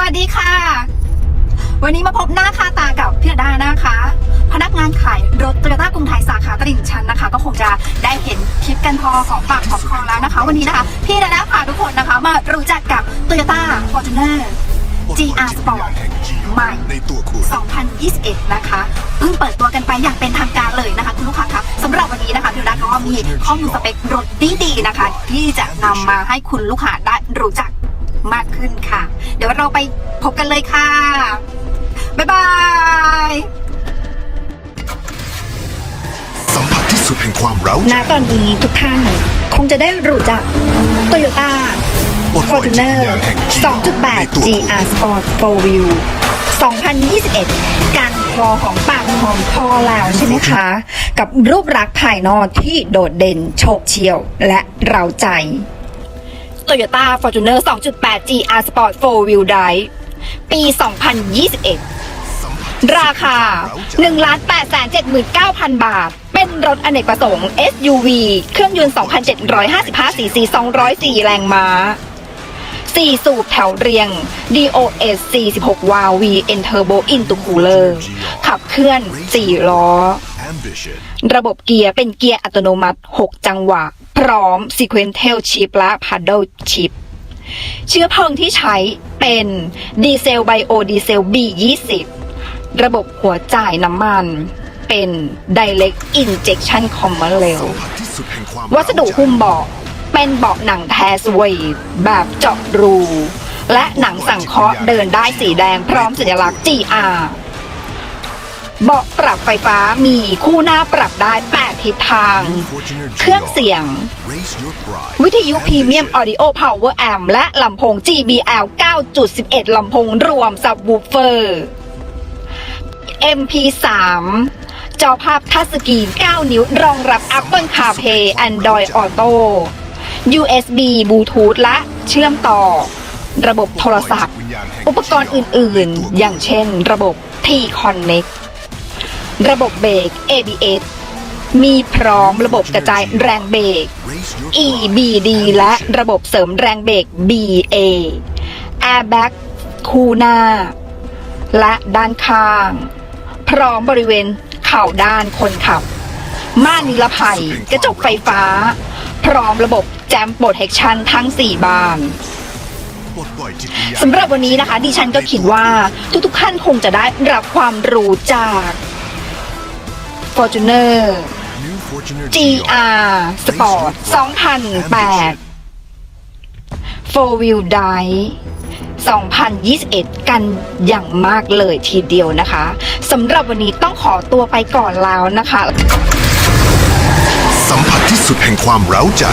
วัสดีค่ะ วันนี้มาพบหน้าค่าตากับพี่ดานะคะ พนักงานขายรถโตโยต้ากรุงไทยสาขาตลิ่งชันนะคะ ก็คงจะได้เห็นคลิปกันพอของปากของคอแล้วนะคะ วันนี้นะคะ พี่ดาพาทุกคนนะคะ มารู้จักกับ Toyota Fortuner GR Sport ใหม่ในตัวคุณ2021 นะคะ เพิ่งเปิดตัวกันไปอย่างเป็นทางการเลยนะคะ คุณลูกค้าคะสำหรับวันนี้นะคะพี่ดาก็มีข้อมูลสเปครถดีๆนะคะ ที่จะนำมาให้คุณลูกค้าได้รู้จัก มากขึ้นค่ะ เดี๋ยวเราไปพบกันเลยค่ะ บ๊ายบาย สัมผัสที่สุดแห่งความเร้าณตอนนี้ทุกท่านคงจะได้รู้จัก Toyota ปลดปล่อยจิตวิญ Fortuner ญาณแห่งจีนใน2.8ตัวคุณ GR Sport 4 Wheel 2021 การคอของปากหอมคอแล้วใช่ไหมคะ กับรูปลักษณ์ภายนอกที่โดดเด่นโฉบเฉี่ยวและเร้าใจ Toyota Fortuner 2.8 GR Sport 4 Wheel Drive ปี 2021 ราคา 1,879,000 บาท เป็นรถอเนกประสงค์ SUV เครื่องยนต์ 2,755 cc 204 แรงม้า 4 สูบแถวเรียง DOS 46 วาล์ว VN Turbo Intercooler ขับเคลื่อน 4 ล้อ Ambition ระบบเกียร์เป็นเกียร์อัตโนมัติ 6 จังหวะ พร้อม Sequential Shift และ Paddle Shift เชื้อเพลิงที่ใช้เป็นดีเซลไบโอดีเซล B20 ระบบหัวจ่ายน้ำมัน เป็น Direct Injection Common Rail สัมผัสที่สุดแห่งความวัสดุหุ้มเบาะเป็นเบาะหนังแท้สเวยแบบเจาะรู และหนังสังเคราะห์เดินได้สีแดงพร้อมสัญลักษณ์ GR เบาะปรับไฟฟ้ามีคู่หน้าปรับได้ 8 ทิศทาง Fortuner เครื่องเสียง Raise your pride วิทยุพรีเมียม Audio Power Amp และลำโพง JBL 9.11 ลำโพงรวมซับวูเฟอร์ MP3 จอภาพทัชสกรีน 9 นิ้ว รองรับ Apple CarPlay Android Auto USB Bluetooth และเชื่อมต่อ ระบบโทรศัพท์ อุปกรณ์อื่น ๆ อย่างเช่นระบบ T-Connect ระบบเบรก ABS มีพร้อมระบบกระจายแรงเบรก EBD และระบบเสริมแรงเบรก BA Airbag คู่หน้า และด้านข้าง พร้อมบริเวณเข่าด้านคนขับ ม่านนิรภัย กระจกไฟฟ้า พร้อมระบบแจมโปรเทคชันทั้ง 4 บานปลดปล่อยจิตวิญญาณสำหรับวันนี้นะคะ ดิฉันก็คิดว่าทุกๆท่านคงจะได้รับความรู้จาก Fortuner GR Sport 2008 Four Wheel Drive 2021 กันอย่างมากเลยทีเดียวนะคะสำหรับวันนี้ต้องขอตัวไปก่อนแล้วนะคะ สัมผัสที่สุดแห่งความเร้าใจ